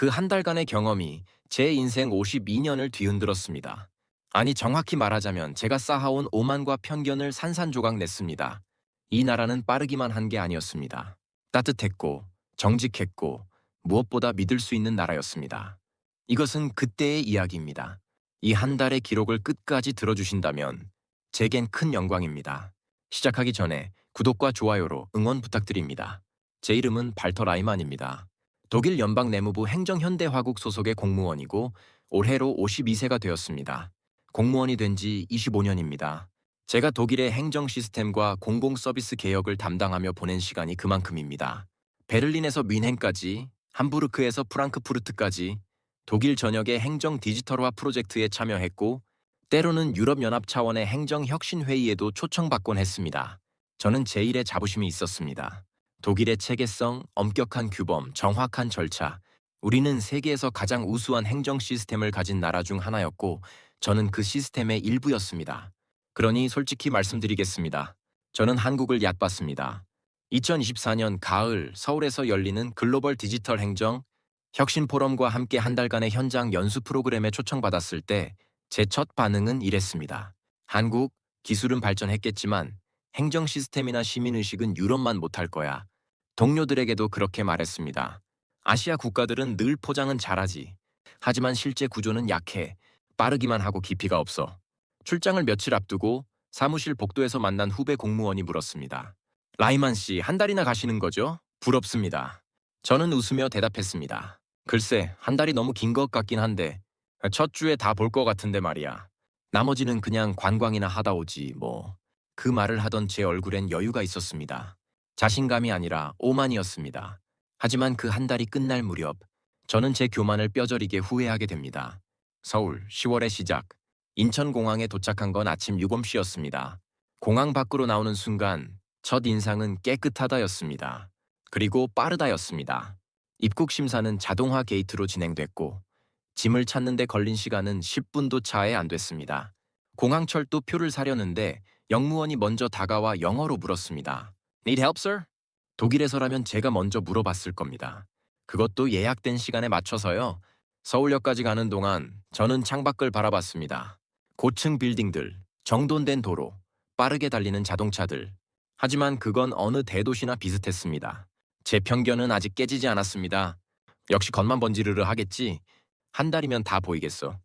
그 한 달간의 경험이 제 인생 52년을 뒤흔들었습니다. 아니 정확히 말하자면 제가 쌓아온 오만과 편견을 산산조각 냈습니다. 이 나라는 빠르기만 한 게 아니었습니다. 따뜻했고 정직했고 무엇보다 믿을 수 있는 나라였습니다. 이것은 그때의 이야기입니다. 이 한 달의 기록을 끝까지 들어주신다면 제겐 큰 영광입니다. 시작하기 전에 구독과 좋아요로 응원 부탁드립니다. 제 이름은 발터 라이만입니다. 독일 연방 내무부 행정현대화국 소속의 공무원이고 올해로 52세가 되었습니다. 공무원이 된 지 25년입니다. 제가 독일의 행정 시스템과 공공 서비스 개혁을 담당하며 보낸 시간이 그만큼입니다. 베를린에서 뮌헨까지, 함부르크에서 프랑크푸르트까지 독일 전역의 행정 디지털화 프로젝트에 참여했고 때로는 유럽연합 차원의 행정 혁신 회의에도 초청받곤 했습니다. 저는 제 일에 자부심이 있었습니다. 독일의 체계성, 엄격한 규범, 정확한 절차. 우리는 세계에서 가장 우수한 행정 시스템을 가진 나라 중 하나였고 저는 그 시스템의 일부였습니다. 그러니 솔직히 말씀드리겠습니다. 저는 한국을 얕봤습니다. 2024년 가을 서울에서 열리는 글로벌 디지털 행정 혁신 포럼과 함께 한 달간의 현장 연수 프로그램에 초청받았을 때 제 첫 반응은 이랬습니다. 한국 기술은 발전했겠지만 행정 시스템이나 시민의식은 유럽만 못할 거야. 동료들에게도 그렇게 말했습니다. 아시아 국가들은 늘 포장은 잘하지. 하지만 실제 구조는 약해. 빠르기만 하고 깊이가 없어. 출장을 며칠 앞두고 사무실 복도에서 만난 후배 공무원이 물었습니다. 라이만 씨, 한 달이나 가시는 거죠? 부럽습니다. 저는 웃으며 대답했습니다. 글쎄, 한 달이 너무 긴 것 같긴 한데, 첫 주에 다 볼 것 같은데 말이야. 나머지는 그냥 관광이나 하다 오지, 뭐. 그 말을 하던 제 얼굴엔 여유가 있었습니다. 자신감이 아니라 오만이었습니다. 하지만 그 한 달이 끝날 무렵, 저는 제 교만을 뼈저리게 후회하게 됩니다. 서울 10월의 시작. 인천공항에 도착한 건 아침 7시였습니다. 공항 밖으로 나오는 순간 첫 인상은 깨끗하다였습니다. 그리고 빠르다였습니다. 입국 심사는 자동화 게이트로 진행됐고 짐을 찾는데 걸린 시간은 10분도 차에 안 됐습니다. 공항철도 표를 사려는데 영무원이 먼저 다가와 영어로 물었습니다. Need help, sir? 독일에서라면 제가 먼저 물어봤을 겁니다. 그것도 예약된 시간에 맞춰서요. 서울역까지 가는 동안 저는 창밖을 바라봤습니다. 고층 빌딩들, 정돈된 도로, 빠르게 달리는 자동차들. 하지만 그건 어느 대도시나 비슷했습니다. 제 편견은 아직 깨지지 않았습니다. 역시 겉만 번지르르 하겠지. 한 달이면 다 보이겠어.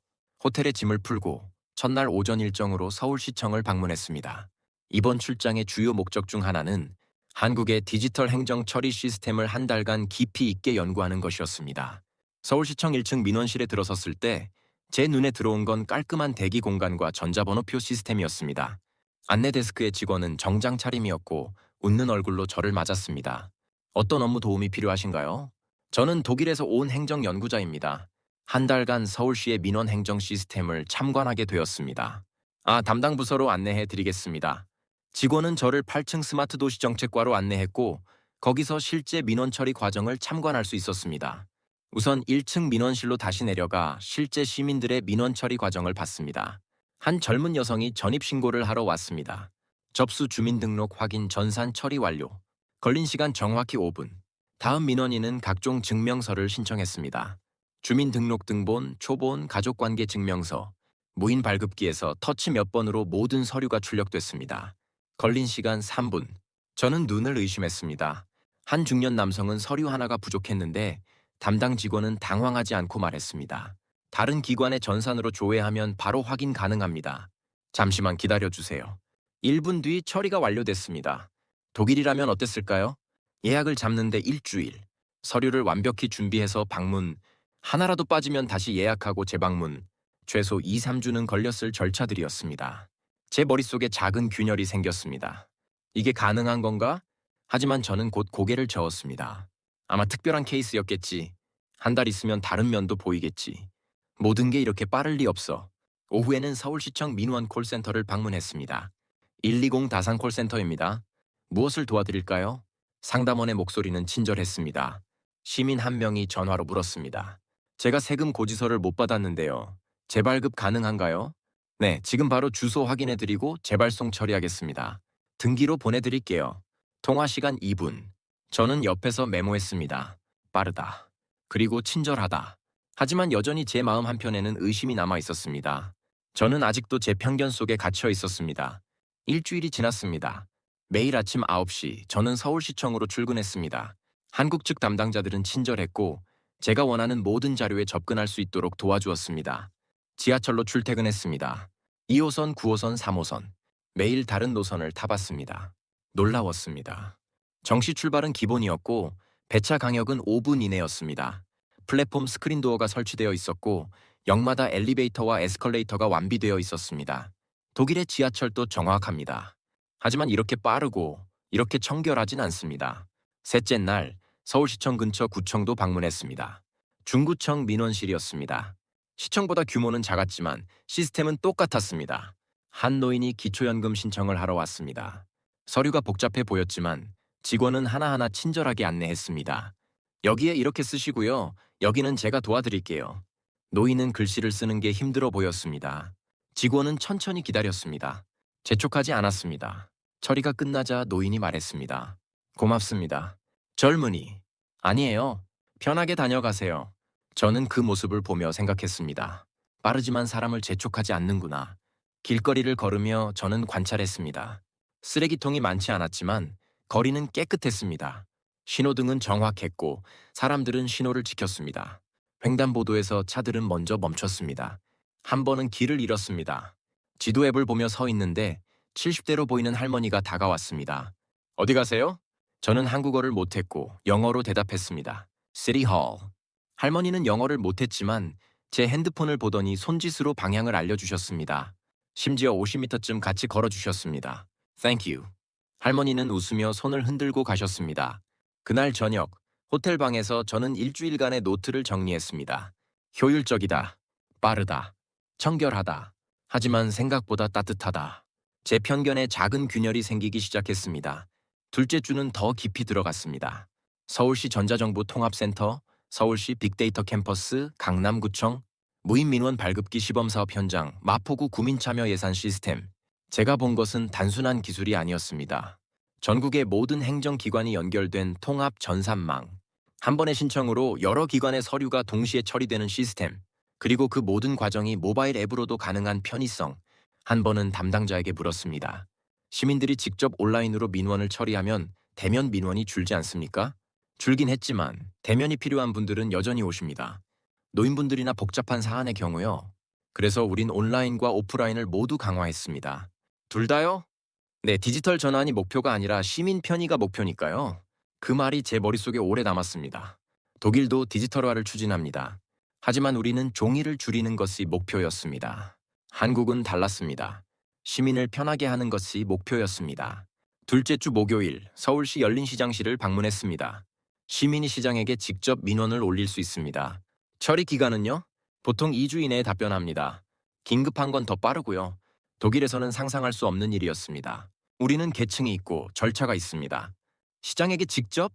호텔에 짐을 풀고 첫날 오전 일정으로 서울시청을 방문했습니다. 이번 출장의 주요 목적 중 하나는 한국의 디지털 행정 처리 시스템을 한 달간 깊이 있게 연구하는 것이었습니다. 서울시청 1층 민원실에 들어섰을 때 제 눈에 들어온 건 깔끔한 대기 공간과 전자번호표 시스템이었습니다. 안내 데스크의 직원은 정장 차림이었고 웃는 얼굴로 저를 맞았습니다. 어떤 업무 도움이 필요하신가요? 저는 독일에서 온 행정 연구자입니다. 한 달간 서울시의 민원 행정 시스템을 참관하게 되었습니다. 아, 담당 부서로 안내해 드리겠습니다. 직원은 저를 8층 스마트 도시 정책과로 안내했고 거기서 실제 민원 처리 과정을 참관할 수 있었습니다. 우선 1층 민원실로 다시 내려가 실제 시민들의 민원 처리 과정을 봤습니다. 한 젊은 여성이 전입 신고를 하러 왔습니다. 접수 주민등록 확인 전산 처리 완료. 걸린 시간 정확히 5분. 다음 민원인은 각종 증명서를 신청했습니다. 주민등록등본, 초본, 가족관계 증명서, 무인 발급기에서 터치 몇 번으로 모든 서류가 출력됐습니다. 걸린 시간 3분. 저는 눈을 의심했습니다. 한 중년 남성은 서류 하나가 부족했는데 담당 직원은 당황하지 않고 말했습니다. 다른 기관의 전산으로 조회하면 바로 확인 가능합니다. 잠시만 기다려 주세요. 1분 뒤 처리가 완료됐습니다. 독일이라면 어땠을까요? 예약을 잡는데 일주일. 서류를 완벽히 준비해서 방문. 하나라도 빠지면 다시 예약하고 재방문. 최소 2, 3주는 걸렸을 절차들이었습니다. 제 머릿속에 작은 균열이 생겼습니다. 이게 가능한 건가? 하지만 저는 곧 고개를 저었습니다. 아마 특별한 케이스였겠지. 한 달 있으면 다른 면도 보이겠지. 모든 게 이렇게 빠를 리 없어. 오후에는 서울시청 민원 콜센터를 방문했습니다. 120 다산 콜센터입니다. 무엇을 도와드릴까요? 상담원의 목소리는 친절했습니다. 시민 한 명이 전화로 물었습니다. 제가 세금 고지서를 못 받았는데요. 재발급 가능한가요? 네, 지금 바로 주소 확인해드리고 재발송 처리하겠습니다. 등기로 보내드릴게요. 통화 시간 2분. 저는 옆에서 메모했습니다. 빠르다. 그리고 친절하다. 하지만 여전히 제 마음 한편에는 의심이 남아 있었습니다. 저는 아직도 제 편견 속에 갇혀 있었습니다. 일주일이 지났습니다. 매일 아침 9시 저는 서울시청으로 출근했습니다. 한국 측 담당자들은 친절했고 제가 원하는 모든 자료에 접근할 수 있도록 도와주었습니다. 지하철로 출퇴근했습니다. 2호선, 9호선, 3호선. 매일 다른 노선을 타봤습니다. 놀라웠습니다. 정시 출발은 기본이었고 배차 강역은 5분 이내였습니다. 플랫폼 스크린 도어가 설치되어 있었고 역마다 엘리베이터와 에스컬레이터가 완비되어 있었습니다. 독일의 지하철도 정확합니다. 하지만 이렇게 빠르고 이렇게 청결하진 않습니다. 셋째 날 서울시청 근처 구청도 방문했습니다. 중구청 민원실이었습니다. 시청보다 규모는 작았지만 시스템은 똑같았습니다. 한 노인이 기초연금 신청을 하러 왔습니다. 서류가 복잡해 보였지만 직원은 하나하나 친절하게 안내했습니다. 여기에 이렇게 쓰시고요. 여기는 제가 도와드릴게요. 노인은 글씨를 쓰는 게 힘들어 보였습니다. 직원은 천천히 기다렸습니다. 재촉하지 않았습니다. 처리가 끝나자 노인이 말했습니다. 고맙습니다. 젊은이. 아니에요. 편하게 다녀가세요. 저는 그 모습을 보며 생각했습니다. 빠르지만 사람을 재촉하지 않는구나. 길거리를 걸으며 저는 관찰했습니다. 쓰레기통이 많지 않았지만 거리는 깨끗했습니다. 신호등은 정확했고 사람들은 신호를 지켰습니다. 횡단보도에서 차들은 먼저 멈췄습니다. 한 번은 길을 잃었습니다. 지도 앱을 보며 서 있는데 70대로 보이는 할머니가 다가왔습니다. 어디 가세요? 저는 한국어를 못했고 영어로 대답했습니다. 시티 홀. 할머니는 영어를 못했지만 제 핸드폰을 보더니 손짓으로 방향을 알려주셨습니다. 심지어 50m쯤 같이 걸어주셨습니다. Thank you. 할머니는 웃으며 손을 흔들고 가셨습니다. 그날 저녁 호텔 방에서 저는 일주일간의 노트를 정리했습니다. 효율적이다. 빠르다. 청결하다. 하지만 생각보다 따뜻하다. 제 편견에 작은 균열이 생기기 시작했습니다. 둘째 주는 더 깊이 들어갔습니다. 서울시 전자정보 통합센터, 서울시 빅데이터 캠퍼스, 강남구청, 무인민원 발급기 시범사업 현장, 마포구 구민참여 예산 시스템. 제가 본 것은 단순한 기술이 아니었습니다. 전국의 모든 행정기관이 연결된 통합 전산망. 한 번의 신청으로 여러 기관의 서류가 동시에 처리되는 시스템. 그리고 그 모든 과정이 모바일 앱으로도 가능한 편의성. 한 번은 담당자에게 물었습니다. 시민들이 직접 온라인으로 민원을 처리하면 대면 민원이 줄지 않습니까? 줄긴 했지만 대면이 필요한 분들은 여전히 오십니다. 노인분들이나 복잡한 사안의 경우요. 그래서 우린 온라인과 오프라인을 모두 강화했습니다. 둘 다요? 네, 디지털 전환이 목표가 아니라 시민 편의가 목표니까요. 그 말이 제 머릿속에 오래 남았습니다. 독일도 디지털화를 추진합니다. 하지만 우리는 종이를 줄이는 것이 목표였습니다. 한국은 달랐습니다. 시민을 편하게 하는 것이 목표였습니다. 둘째 주 목요일 서울시 열린시장실을 방문했습니다. 시민이 시장에게 직접 민원을 올릴 수 있습니다. 처리 기간은요? 보통 2주 이내에 답변합니다. 긴급한 건 더 빠르고요. 독일에서는 상상할 수 없는 일이었습니다. 우리는 계층이 있고 절차가 있습니다. 시장에게 직접?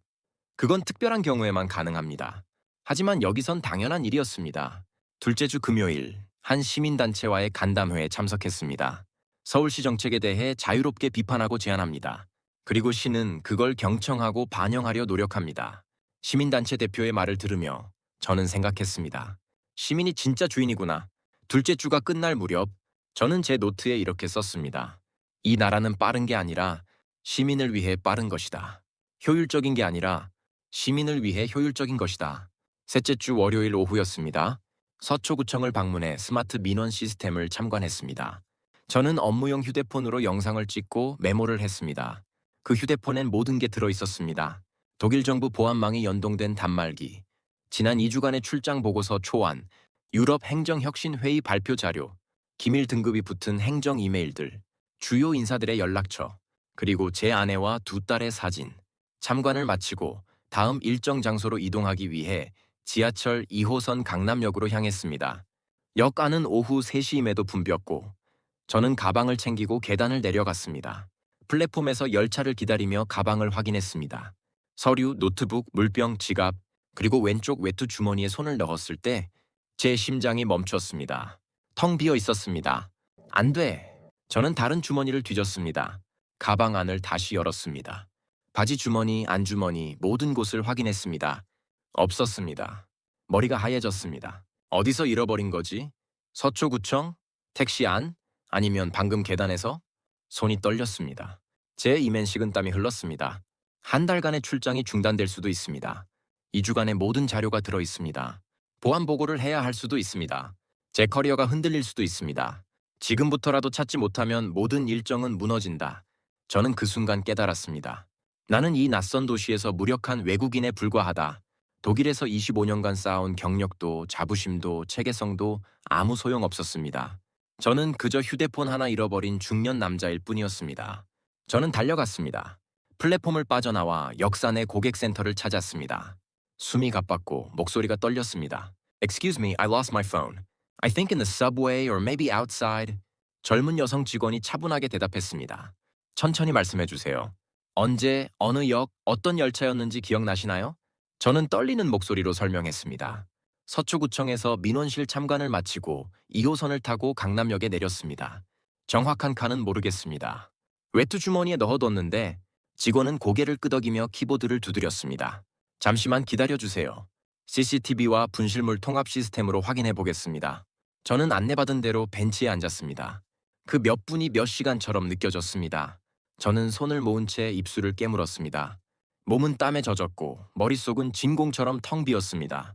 그건 특별한 경우에만 가능합니다. 하지만 여기선 당연한 일이었습니다. 둘째 주 금요일 한 시민단체와의 간담회에 참석했습니다. 서울시 정책에 대해 자유롭게 비판하고 제안합니다. 그리고 시는 그걸 경청하고 반영하려 노력합니다. 시민단체 대표의 말을 들으며 저는 생각했습니다. 시민이 진짜 주인이구나. 둘째 주가 끝날 무렵 저는 제 노트에 이렇게 썼습니다. 이 나라는 빠른 게 아니라 시민을 위해 빠른 것이다. 효율적인 게 아니라 시민을 위해 효율적인 것이다. 셋째 주 월요일 오후였습니다. 서초구청을 방문해 스마트 민원 시스템을 참관했습니다. 저는 업무용 휴대폰으로 영상을 찍고 메모를 했습니다. 그 휴대폰엔 모든 게 들어 있었습니다. 독일 정부 보안망이 연동된 단말기, 지난 2주간의 출장 보고서 초안, 유럽 행정혁신회의 발표 자료, 기밀 등급이 붙은 행정 이메일들, 주요 인사들의 연락처, 그리고 제 아내와 두 딸의 사진. 참관을 마치고 다음 일정 장소로 이동하기 위해 지하철 2호선 강남역으로 향했습니다. 역 안은 오후 3시임에도 붐볐고 저는 가방을 챙기고 계단을 내려갔습니다. 플랫폼에서 열차를 기다리며 가방을 확인했습니다. 서류, 노트북, 물병, 지갑, 그리고 왼쪽 외투 주머니에 손을 넣었을 때 제 심장이 멈췄습니다. 텅 비어 있었습니다. 안 돼. 저는 다른 주머니를 뒤졌습니다. 가방 안을 다시 열었습니다. 바지 주머니, 안주머니 모든 곳을 확인했습니다. 없었습니다. 머리가 하얘졌습니다. 어디서 잃어버린 거지? 서초구청? 택시 안? 아니면 방금 계단에서? 손이 떨렸습니다. 제 이면 식은땀이 흘렀습니다. 한 달간의 출장이 중단될 수도 있습니다. 2주간의 모든 자료가 들어 있습니다. 보안 보고를 해야 할 수도 있습니다. 제 커리어가 흔들릴 수도 있습니다. 지금부터라도 찾지 못하면 모든 일정은 무너진다. 저는 그 순간 깨달았습니다. 나는 이 낯선 도시에서 무력한 외국인에 불과하다. 독일에서 25년간 쌓아온 경력도 자부심도 체계성도 아무 소용 없었습니다. 저는 그저 휴대폰 하나 잃어버린 중년 남자일 뿐이었습니다. 저는 달려갔습니다. 플랫폼을 빠져나와 역산의 고객센터를 찾았습니다. 숨이 가빴고 목소리가 떨렸습니다. Excuse me, I lost my phone. I think in the subway or maybe outside. 젊은 여성 직원이 차분하게 대답했습니다. 천천히 말씀해 주세요. 언제, 어느 역, 어떤 열차였는지 기억나시나요? 저는 떨리는 목소리로 설명했습니다. 서초구청에서 민원실 참관을 마치고 2호선을 타고 강남역에 내렸습니다. 정확한 칸은 모르겠습니다. 외투 주머니에 넣어뒀는데 직원은 고개를 끄덕이며 키보드를 두드렸습니다. 잠시만 기다려주세요. CCTV와 분실물 통합 시스템으로 확인해 보겠습니다. 저는 안내받은 대로 벤치에 앉았습니다. 그 몇 분이 몇 시간처럼 느껴졌습니다. 저는 손을 모은 채 입술을 깨물었습니다. 몸은 땀에 젖었고 머릿속은 진공처럼 텅 비었습니다.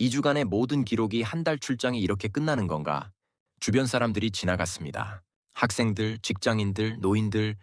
2주간의 모든 기록이 한 달 출장이 이렇게 끝나는 건가? 주변 사람들이 지나갔습니다. 학생들, 직장인들, 노인들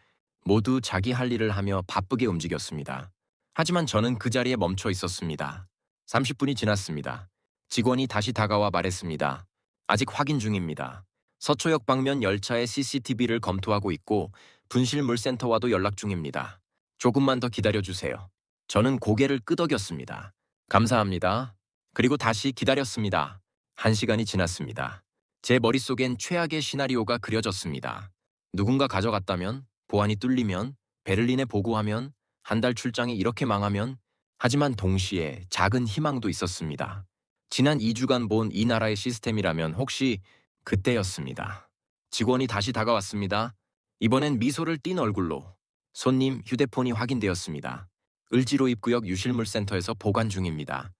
모두 자기 할 일을 하며 바쁘게 움직였습니다. 하지만 저는 그 자리에 멈춰 있었습니다. 30분이 지났습니다. 직원이 다시 다가와 말했습니다. 아직 확인 중입니다. 서초역 방면 열차의 CCTV를 검토하고 있고 분실물센터와도 연락 중입니다. 조금만 더 기다려주세요. 저는 고개를 끄덕였습니다. 감사합니다. 그리고 다시 기다렸습니다. 한 시간이 지났습니다. 제 머릿속엔 최악의 시나리오가 그려졌습니다. 누군가 가져갔다면, 보안이 뚫리면, 베를린에 보고하면, 한 달 출장이 이렇게 망하면, 하지만 동시에 작은 희망도 있었습니다. 지난 2주간 본 이 나라의 시스템이라면 혹시 그때였습니다. 직원이 다시 다가왔습니다. 이번엔 미소를 띤 얼굴로. 손님 휴대폰이 확인되었습니다. 을지로 입구역 유실물센터에서 보관 중입니다.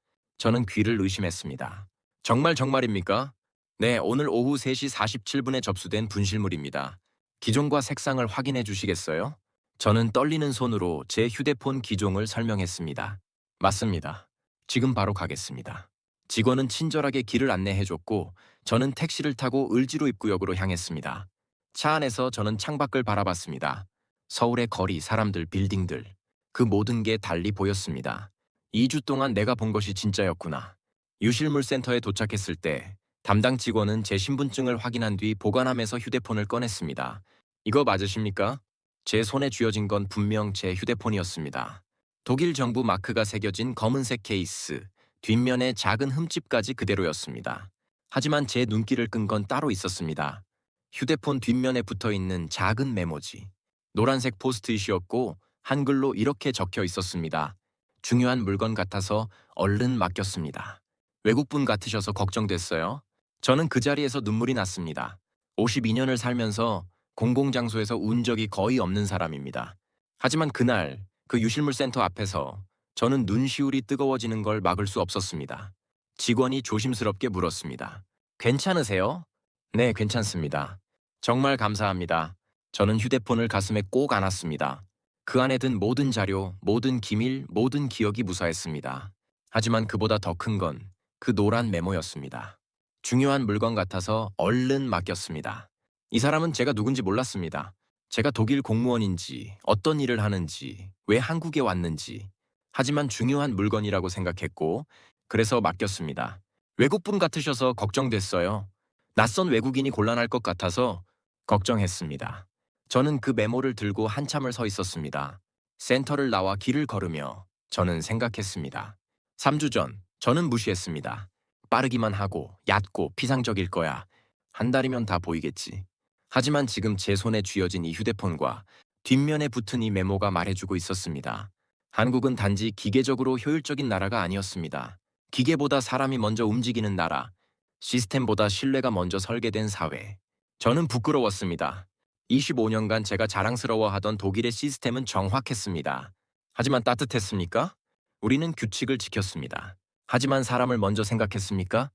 저는 귀를 의심했습니다. 정말 정말입니까? 네, 오늘 오후 3시 47분에 접수된 분실물입니다. 기종과 색상을 확인해 주시겠어요? 저는 떨리는 손으로 제 휴대폰 기종을 설명했습니다. 맞습니다. 지금 바로 가겠습니다. 직원은 친절하게 길을 안내해 줬고 저는 택시를 타고 을지로 입구역으로 향했습니다. 차 안에서 저는 창밖을 바라봤습니다. 서울의 거리, 사람들, 빌딩들 그 모든 게 달리 보였습니다. 2주 동안 내가 본 것이 진짜였구나. 유실물센터에 도착했을 때 담당 직원은 제 신분증을 확인한 뒤 보관함에서 휴대폰을 꺼냈습니다. 이거 맞으십니까? 제 손에 쥐어진 건 분명 제 휴대폰이었습니다. 독일 정부 마크가 새겨진 검은색 케이스, 뒷면에 작은 흠집까지 그대로였습니다. 하지만 제 눈길을 끈 건 따로 있었습니다. 휴대폰 뒷면에 붙어 있는 작은 메모지. 노란색 포스트잇이었고 한글로 이렇게 적혀 있었습니다. 중요한 물건 같아서 얼른 맡겼습니다. 외국분 같으셔서 걱정됐어요. 저는 그 자리에서 눈물이 났습니다. 52년을 살면서 공공장소에서 운 적이 거의 없는 사람입니다. 하지만 그날 그 유실물 센터 앞에서 저는 눈시울이 뜨거워지는 걸 막을 수 없었습니다. 직원이 조심스럽게 물었습니다. 괜찮으세요? 네, 괜찮습니다. 정말 감사합니다. 저는 휴대폰을 가슴에 꼭 안았습니다. 그 안에 든 모든 자료, 모든 기밀, 모든 기억이 무사했습니다. 하지만 그보다 더 큰 건 그 노란 메모였습니다. 중요한 물건 같아서 얼른 맡겼습니다. 이 사람은 제가 누군지 몰랐습니다. 제가 독일 공무원인지, 어떤 일을 하는지, 왜 한국에 왔는지. 하지만 중요한 물건이라고 생각했고, 그래서 맡겼습니다. 외국분 같으셔서 걱정됐어요. 낯선 외국인이 곤란할 것 같아서 걱정했습니다. 저는 그 메모를 들고 한참을 서 있었습니다. 센터를 나와 길을 걸으며 저는 생각했습니다. 3주 전 저는 무시했습니다. 빠르기만 하고 얕고 피상적일 거야. 한 달이면 다 보이겠지. 하지만 지금 제 손에 쥐어진 이 휴대폰과 뒷면에 붙은 이 메모가 말해주고 있었습니다. 한국은 단지 기계적으로 효율적인 나라가 아니었습니다. 기계보다 사람이 먼저 움직이는 나라, 시스템보다 신뢰가 먼저 설계된 사회. 저는 부끄러웠습니다. 25년간 제가 자랑스러워하던 독일의 시스템은 정확했습니다. 하지만 따뜻했습니까? 우리는 규칙을 지켰습니다. 하지만 사람을 먼저 생각했습니까?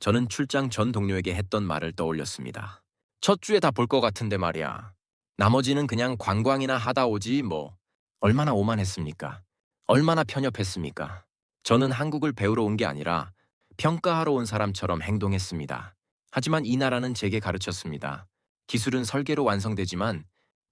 저는 출장 전 동료에게 했던 말을 떠올렸습니다. 첫 주에 다 볼 것 같은데 말이야. 나머지는 그냥 관광이나 하다 오지 뭐. 얼마나 오만했습니까? 얼마나 편협했습니까? 저는 한국을 배우러 온 게 아니라 평가하러 온 사람처럼 행동했습니다. 하지만 이 나라는 제게 가르쳤습니다. 기술은 설계로 완성되지만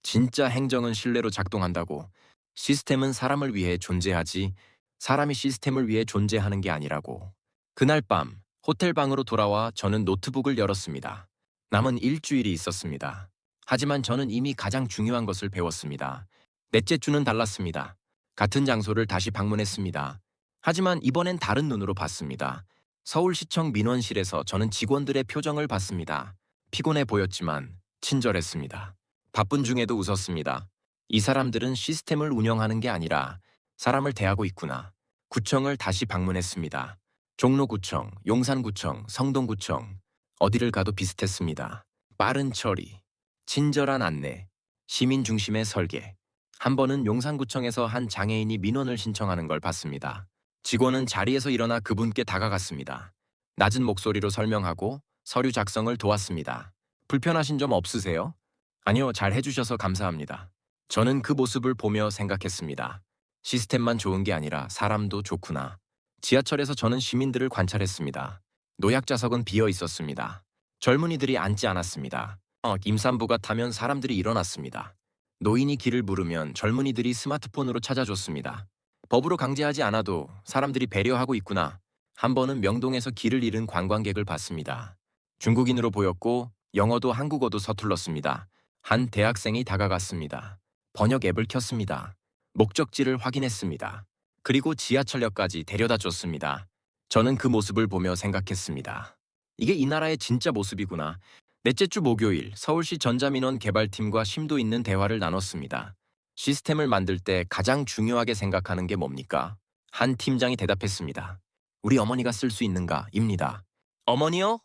진짜 행정은 신뢰로 작동한다고. 시스템은 사람을 위해 존재하지 사람이 시스템을 위해 존재하는 게 아니라고. 그날 밤 호텔 방으로 돌아와 저는 노트북을 열었습니다. 남은 일주일이 있었습니다. 하지만 저는 이미 가장 중요한 것을 배웠습니다. 넷째 주는 달랐습니다. 같은 장소를 다시 방문했습니다. 하지만 이번엔 다른 눈으로 봤습니다. 서울시청 민원실에서 저는 직원들의 표정을 봤습니다. 피곤해 보였지만 친절했습니다. 바쁜 중에도 웃었습니다. 이 사람들은 시스템을 운영하는 게 아니라 사람을 대하고 있구나. 구청을 다시 방문했습니다. 종로구청, 용산구청, 성동구청, 어디를 가도 비슷했습니다. 빠른 처리, 친절한 안내, 시민 중심의 설계. 한 번은 용산구청에서 한 장애인이 민원을 신청하는 걸 봤습니다. 직원은 자리에서 일어나 그분께 다가갔습니다. 낮은 목소리로 설명하고 서류 작성을 도왔습니다. 불편하신 점 없으세요? 아니요, 잘 해주셔서 감사합니다. 저는 그 모습을 보며 생각했습니다. 시스템만 좋은 게 아니라 사람도 좋구나. 지하철에서 저는 시민들을 관찰했습니다. 노약자석은 비어 있었습니다. 젊은이들이 앉지 않았습니다. 어, 임산부가 타면 사람들이 일어났습니다. 노인이 길을 물으면 젊은이들이 스마트폰으로 찾아줬습니다. 법으로 강제하지 않아도 사람들이 배려하고 있구나. 한 번은 명동에서 길을 잃은 관광객을 봤습니다. 중국인으로 보였고 영어도 한국어도 서툴렀습니다. 한 대학생이 다가갔습니다. 번역 앱을 켰습니다. 목적지를 확인했습니다. 그리고 지하철역까지 데려다 줬습니다. 저는 그 모습을 보며 생각했습니다. 이게 이 나라의 진짜 모습이구나. 넷째 주 목요일 서울시 전자민원 개발팀과 심도 있는 대화를 나눴습니다. 시스템을 만들 때 가장 중요하게 생각하는 게 뭡니까? 한 팀장이 대답했습니다. 우리 어머니가 쓸 수 있는가? 입니다. 어머니요?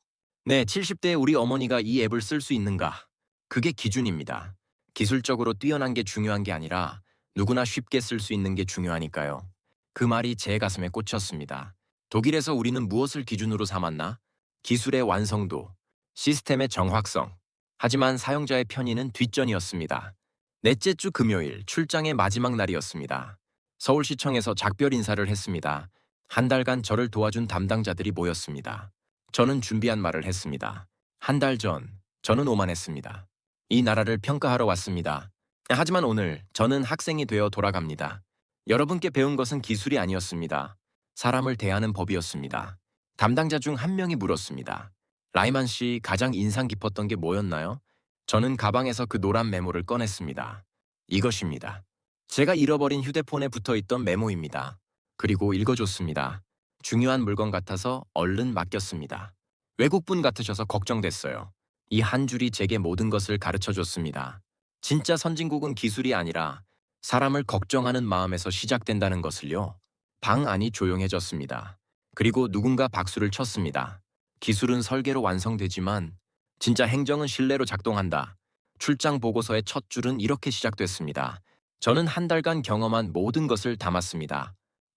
네, 70대 우리 어머니가 이 앱을 쓸 수 있는가? 그게 기준입니다. 기술적으로 뛰어난 게 중요한 게 아니라 누구나 쉽게 쓸 수 있는 게 중요하니까요. 그 말이 제 가슴에 꽂혔습니다. 독일에서 우리는 무엇을 기준으로 삼았나? 기술의 완성도, 시스템의 정확성. 하지만 사용자의 편의는 뒷전이었습니다. 넷째 주 금요일 출장의 마지막 날이었습니다. 서울시청에서 작별 인사를 했습니다. 한 달간 저를 도와준 담당자들이 모였습니다. 저는 준비한 말을 했습니다. 한 달 전, 저는 오만했습니다. 이 나라를 평가하러 왔습니다. 하지만 오늘 저는 학생이 되어 돌아갑니다. 여러분께 배운 것은 기술이 아니었습니다. 사람을 대하는 법이었습니다. 담당자 중 한 명이 물었습니다. 라이만 씨 가장 인상 깊었던 게 뭐였나요? 저는 가방에서 그 노란 메모를 꺼냈습니다. 이것입니다. 제가 잃어버린 휴대폰에 붙어 있던 메모입니다. 그리고 읽어줬습니다. 중요한 물건 같아서 얼른 맡겼습니다. 외국분 같으셔서 걱정됐어요. 이 한 줄이 제게 모든 것을 가르쳐 줬습니다. 진짜 선진국은 기술이 아니라 사람을 걱정하는 마음에서 시작된다는 것을요. 방 안이 조용해졌습니다. 그리고 누군가 박수를 쳤습니다. 기술은 설계로 완성되지만 진짜 행정은 신뢰로 작동한다. 출장 보고서의 첫 줄은 이렇게 시작됐습니다. 저는 한 달간 경험한 모든 것을 담았습니다.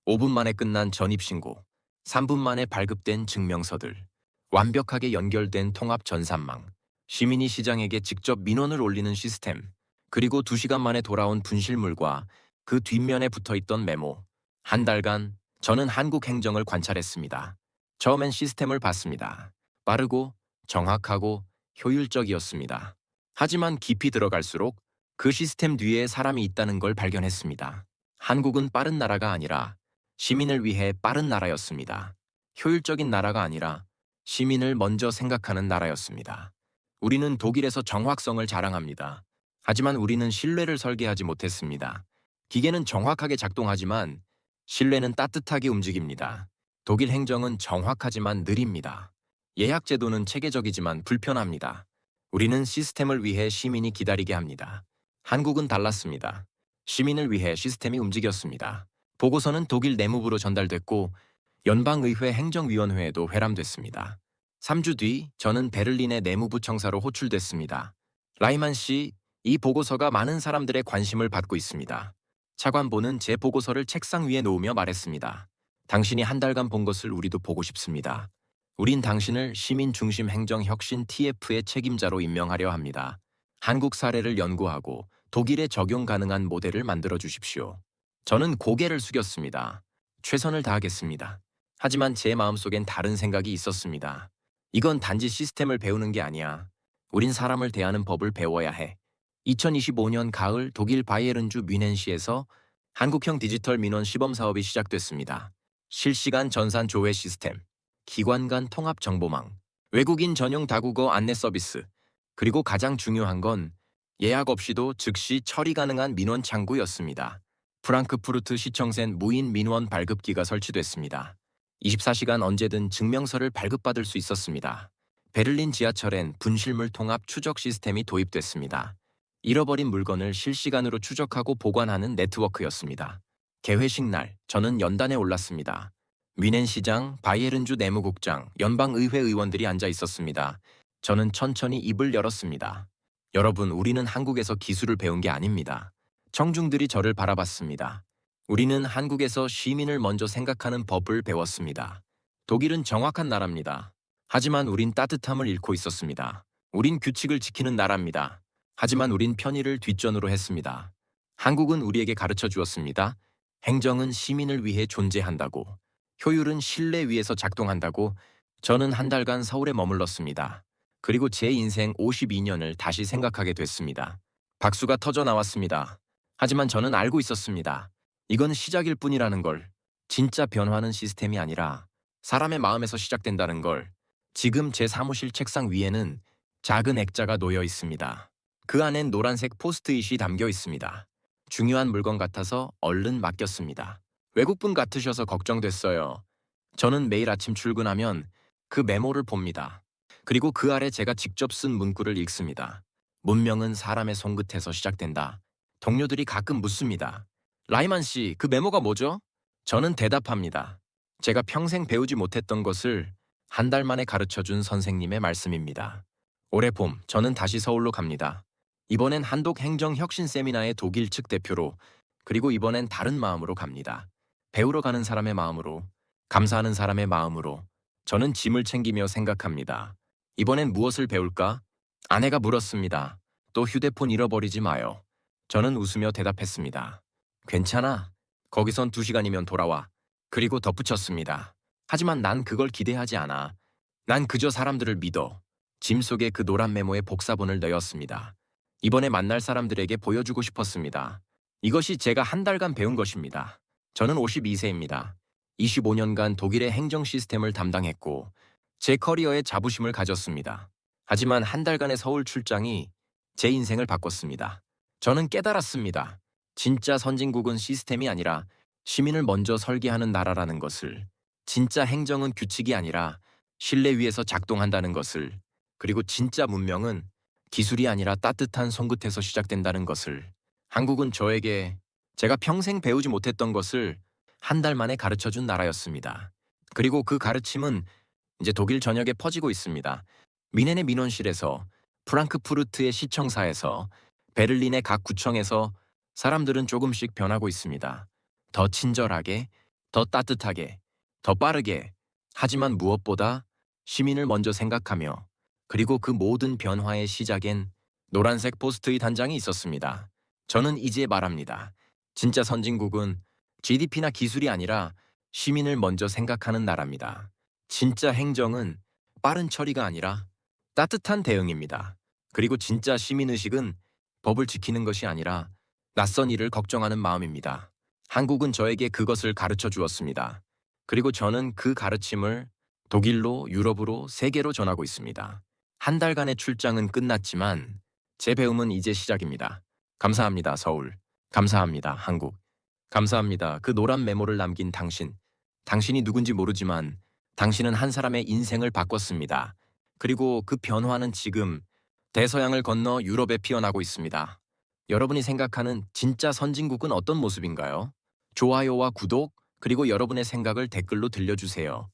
5분 만에 끝난 전입신고, 3분 만에 발급된 증명서들, 완벽하게 연결된 통합 전산망, 시민이 시장에게 직접 민원을 올리는 시스템, 그리고 2시간 만에 돌아온 분실물과 그 뒷면에 붙어 있던 메모. 한 달간 저는 한국 행정을 관찰했습니다. 처음엔 시스템을 봤습니다. 빠르고 정확하고 효율적이었습니다. 하지만 깊이 들어갈수록 그 시스템 뒤에 사람이 있다는 걸 발견했습니다. 한국은 빠른 나라가 아니라 시민을 위해 빠른 나라였습니다. 효율적인 나라가 아니라 시민을 먼저 생각하는 나라였습니다. 우리는 독일에서 정확성을 자랑합니다. 하지만 우리는 신뢰를 설계하지 못했습니다. 기계는 정확하게 작동하지만 신뢰는 따뜻하게 움직입니다. 독일 행정은 정확하지만 느립니다. 예약 제도는 체계적이지만 불편합니다. 우리는 시스템을 위해 시민이 기다리게 합니다. 한국은 달랐습니다. 시민을 위해 시스템이 움직였습니다. 보고서는 독일 내무부로 전달됐고 연방의회 행정위원회에도 회람됐습니다. 3주 뒤 저는 베를린의 내무부 청사로 호출됐습니다. 라이만 씨, 이 보고서가 많은 사람들의 관심을 받고 있습니다. 차관보는 제 보고서를 책상 위에 놓으며 말했습니다. 당신이 한 달간 본 것을 우리도 보고 싶습니다. 우린 당신을 시민 중심 행정 혁신 TF의 책임자로 임명하려 합니다. 한국 사례를 연구하고 독일에 적용 가능한 모델을 만들어 주십시오. 저는 고개를 숙였습니다. 최선을 다하겠습니다. 하지만 제 마음속엔 다른 생각이 있었습니다. 이건 단지 시스템을 배우는 게 아니야. 우린 사람을 대하는 법을 배워야 해. 2025년 가을 독일 바이에른주 뮌헨시에서 한국형 디지털 민원 시범 사업이 시작됐습니다. 실시간 전산 조회 시스템, 기관 간 통합 정보망, 외국인 전용 다국어 안내 서비스, 그리고 가장 중요한 건 예약 없이도 즉시 처리 가능한 민원 창구였습니다. 프랑크푸르트 시청센 무인 민원 발급기가 설치됐습니다. 24시간 언제든 증명서를 발급받을 수 있었습니다. 베를린 지하철엔 분실물 통합 추적 시스템이 도입됐습니다. 잃어버린 물건을 실시간으로 추적하고 보관하는 네트워크였습니다. 개회식 날 저는 연단에 올랐습니다. 뮌헨 시장, 바이에른주 내무국장, 연방의회 의원들이 앉아 있었습니다. 저는 천천히 입을 열었습니다. 여러분, 우리는 한국에서 기술을 배운 게 아닙니다. 청중들이 저를 바라봤습니다. 우리는 한국에서 시민을 먼저 생각하는 법을 배웠습니다. 독일은 정확한 나라입니다. 하지만 우린 따뜻함을 잃고 있었습니다. 우린 규칙을 지키는 나라입니다. 하지만 우린 편의를 뒷전으로 했습니다. 한국은 우리에게 가르쳐 주었습니다. 행정은 시민을 위해 존재한다고. 효율은 신뢰 위에서 작동한다고. 저는 한 달간 서울에 머물렀습니다. 그리고 제 인생 52년을 다시 생각하게 됐습니다. 박수가 터져 나왔습니다. 하지만 저는 알고 있었습니다. 이건 시작일 뿐이라는 걸. 진짜 변화는 시스템이 아니라 사람의 마음에서 시작된다는 걸. 지금 제 사무실 책상 위에는 작은 액자가 놓여 있습니다. 그 안엔 노란색 포스트잇이 담겨 있습니다. 중요한 물건 같아서 얼른 맡겼습니다. 외국분 같으셔서 걱정됐어요. 저는 매일 아침 출근하면 그 메모를 봅니다. 그리고 그 아래 제가 직접 쓴 문구를 읽습니다. 문명은 사람의 손끝에서 시작된다. 동료들이 가끔 묻습니다. 라이만 씨, 그 메모가 뭐죠? 저는 대답합니다. 제가 평생 배우지 못했던 것을 한 달 만에 가르쳐 준 선생님의 말씀입니다. 올해 봄, 저는 다시 서울로 갑니다. 이번엔 한독 행정 혁신 세미나의 독일 측 대표로, 그리고 이번엔 다른 마음으로 갑니다. 배우러 가는 사람의 마음으로, 감사하는 사람의 마음으로, 저는 짐을 챙기며 생각합니다. 이번엔 무엇을 배울까? 아내가 물었습니다. 또 휴대폰 잃어버리지 마요. 저는 웃으며 대답했습니다. 괜찮아. 거기선 두 시간이면 돌아와. 그리고 덧붙였습니다. 하지만 난 그걸 기대하지 않아. 난 그저 사람들을 믿어. 짐 속에 그 노란 메모에 복사본을 넣었습니다. 이번에 만날 사람들에게 보여주고 싶었습니다. 이것이 제가 한 달간 배운 것입니다. 저는 52세입니다. 25년간 독일의 행정 시스템을 담당했고 제 커리어에 자부심을 가졌습니다. 하지만 한 달간의 서울 출장이 제 인생을 바꿨습니다. 저는 깨달았습니다. 진짜 선진국은 시스템이 아니라 시민을 먼저 설계하는 나라라는 것을, 진짜 행정은 규칙이 아니라 신뢰 위에서 작동한다는 것을, 그리고 진짜 문명은 기술이 아니라 따뜻한 손끝에서 시작된다는 것을, 한국은 저에게 제가 평생 배우지 못했던 것을 한 달 만에 가르쳐 준 나라였습니다. 그리고 그 가르침은 이제 독일 전역에 퍼지고 있습니다. 미넨의 민원실에서, 프랑크푸르트의 시청사에서, 베를린의 각 구청에서 사람들은 조금씩 변하고 있습니다. 더 친절하게, 더 따뜻하게, 더 빠르게, 하지만 무엇보다 시민을 먼저 생각하며 그리고 그 모든 변화의 시작엔 노란색 포스트잇 한 장이 있었습니다. 저는 이제 말합니다. 진짜 선진국은 GDP나 기술이 아니라 시민을 먼저 생각하는 나라입니다. 진짜 행정은 빠른 처리가 아니라 따뜻한 대응입니다. 그리고 진짜 시민의식은 법을 지키는 것이 아니라 낯선 일을 걱정하는 마음입니다. 한국은 저에게 그것을 가르쳐 주었습니다. 그리고 저는 그 가르침을 독일로, 유럽으로, 세계로 전하고 있습니다. 한 달간의 출장은 끝났지만 제 배움은 이제 시작입니다. 감사합니다, 서울. 감사합니다, 한국. 감사합니다. 그 노란 메모를 남긴 당신. 당신이 누군지 모르지만 당신은 한 사람의 인생을 바꿨습니다. 그리고 그 변화는 지금 대서양을 건너 유럽에 피어나고 있습니다. 여러분이 생각하는 진짜 선진국은 어떤 모습인가요? 좋아요와 구독, 그리고 여러분의 생각을 댓글로 들려주세요.